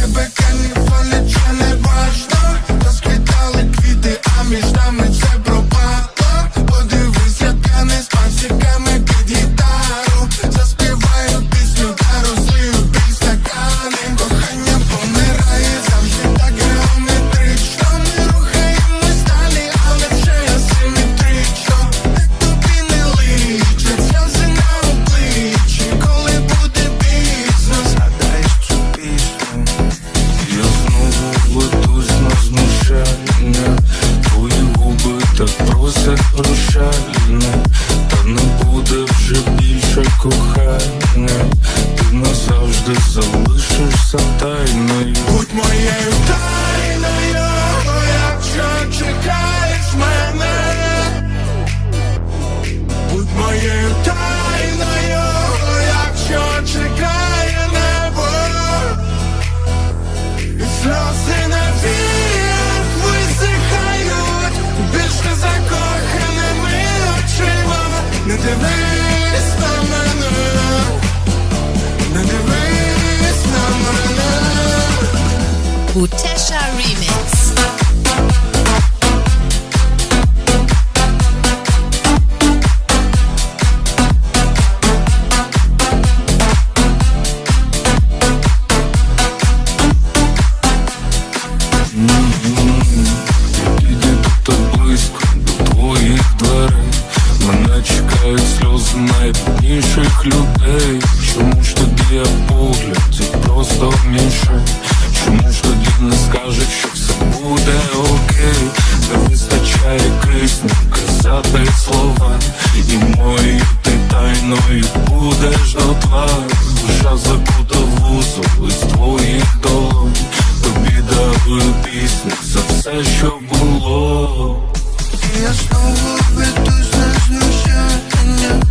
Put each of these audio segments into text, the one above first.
Тебе не поліча не бажано розквітали квіти, а між нами це. écoute. за все, що було. Я знову ведусь на знущання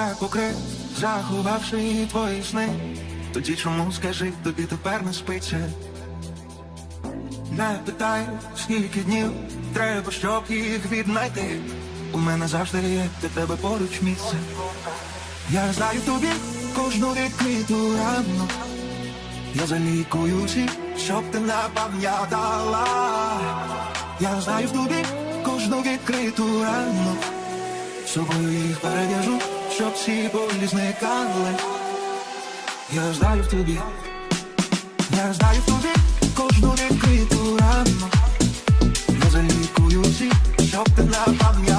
так укрив, заховавши твої сни. Тоді чому скажи, тобі тепер не спиться? Не питай, скільки днів треба, щоб їх віднайти. У мене завжди є для тебе поруч місце. Я знаю тобі кожну відкриту рану. Я залікую всі, щоб ти не пам'ятала. Я знаю в тобі кожну відкриту рану. Собою їх перев'яжу щоб всі болі зникали. Я знаю в тобі, я знаю в тобі кожну відкриту рану. Я залікую всі, щоб ти пам'ятала.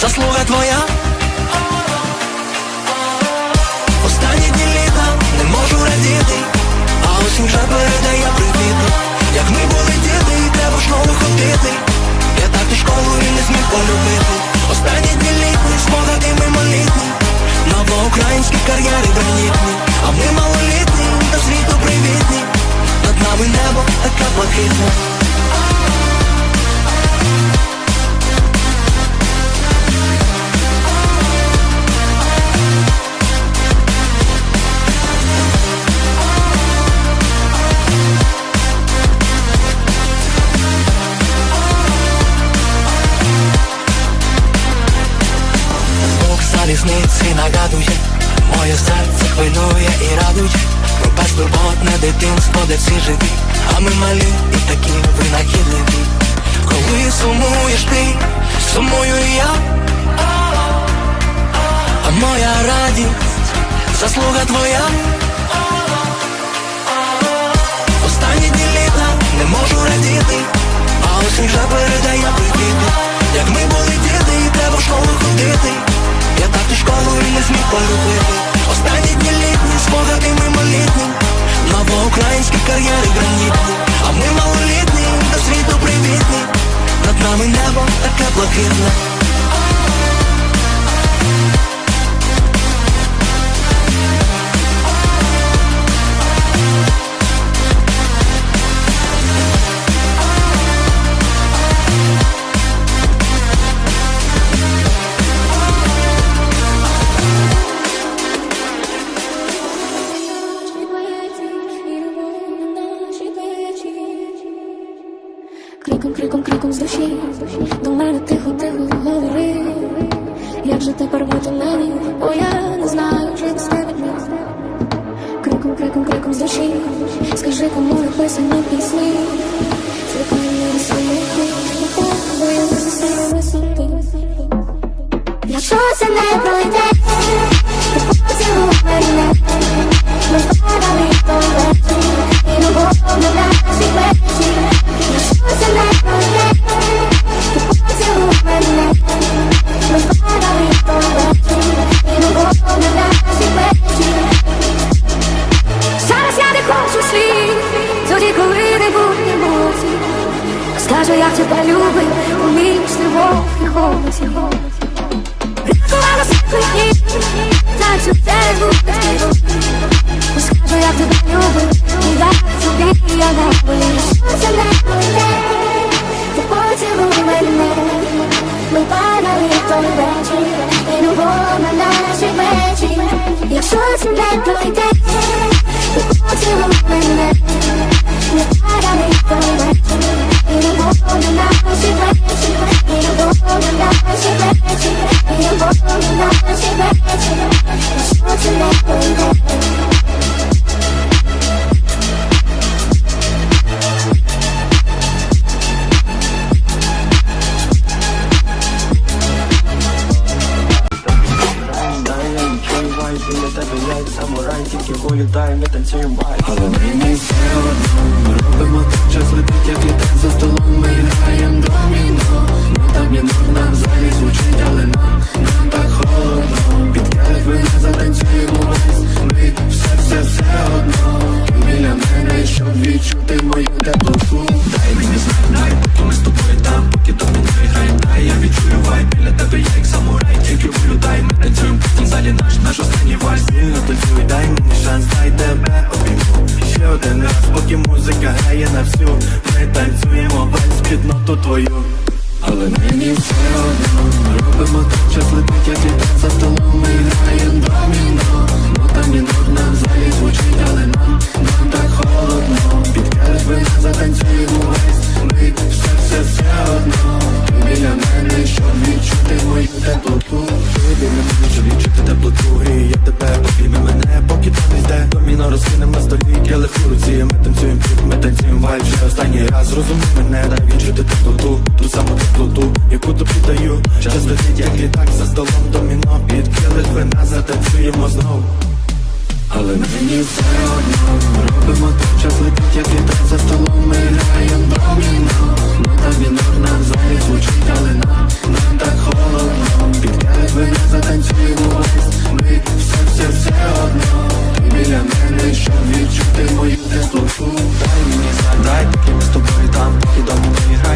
Заслуга твоя. Останні дні літа не можу радіти А осінь вже передає привіти Як ми були діти, і треба в школу ходити. Я так і школу і не зміг полюбити. Останні дні літні, спогади мимолітні Новоукраїнські кар'єри гранітні А ми малолітні, до світу привітні. Над нами небо таке блакитне живі. А ми малі і такі винахідливі. Коли сумуєш ти, сумую я. А моя радість, заслуга твоя. Останні дні літа не можу радіти А осінь вже передає привіти Як ми були діти, і треба в школу ходити. Я так і школу і не зміг полюбити Останні дні літні, спогади мимолітні Новоукраїнські кар'єри гранітні А ми малолітні, до світу привітні. Над нами небо таке блакитне з душі. Скажи, кому написані пісні. Бо я не засилю висоти Якщо це не пройде, поцілуй мене Як тебе любив Умію тривог і голосі Рятувала світлих днів Танцю десь буде Скажу, як тебе любив І я тобі, я на волі Що це не пройде Ти поцілуй мене. Ми падали в той вечір. І любов на наші плечі Якщо це не пройде грає на всю. Ми танцюємо вальс під ноту твою. Але мені все одно. Ми робимо так, час летить, як літак за столом. Ми граємо доміно. Ну там і нудна залі звучить, але нам, нам так холодно. Під келих вина затанцюємо весь. Ми все, все, все одно. Ти біля мене, щоб відчути мою теплоту. Ти біля мене, щоб відчути теплоту. І я тебе обійми мене, поки ти не йде Доміно розкинем на столі, я лечу руці, ми танцюєм кліп, ми танцюємо вайб. Вже останній раз Зрозумій мене, дай відчути теплоту, ту саму теплоту, яку тобі даю. Час летить, як літак за столом доміно. Підкили вина, затанцюємо знов. Але мені все одно. Робимо так, час летить, як літак за столом. Ми граємо доміно. Нота мінорна в залі звучить, але нам, так холодно. Підкали вина, затанцюємо весь. Ми все, все, все одно біля мене, щоб відчути мою теплоту. Дай мені знай, дай поки ми з тобою там, і дому не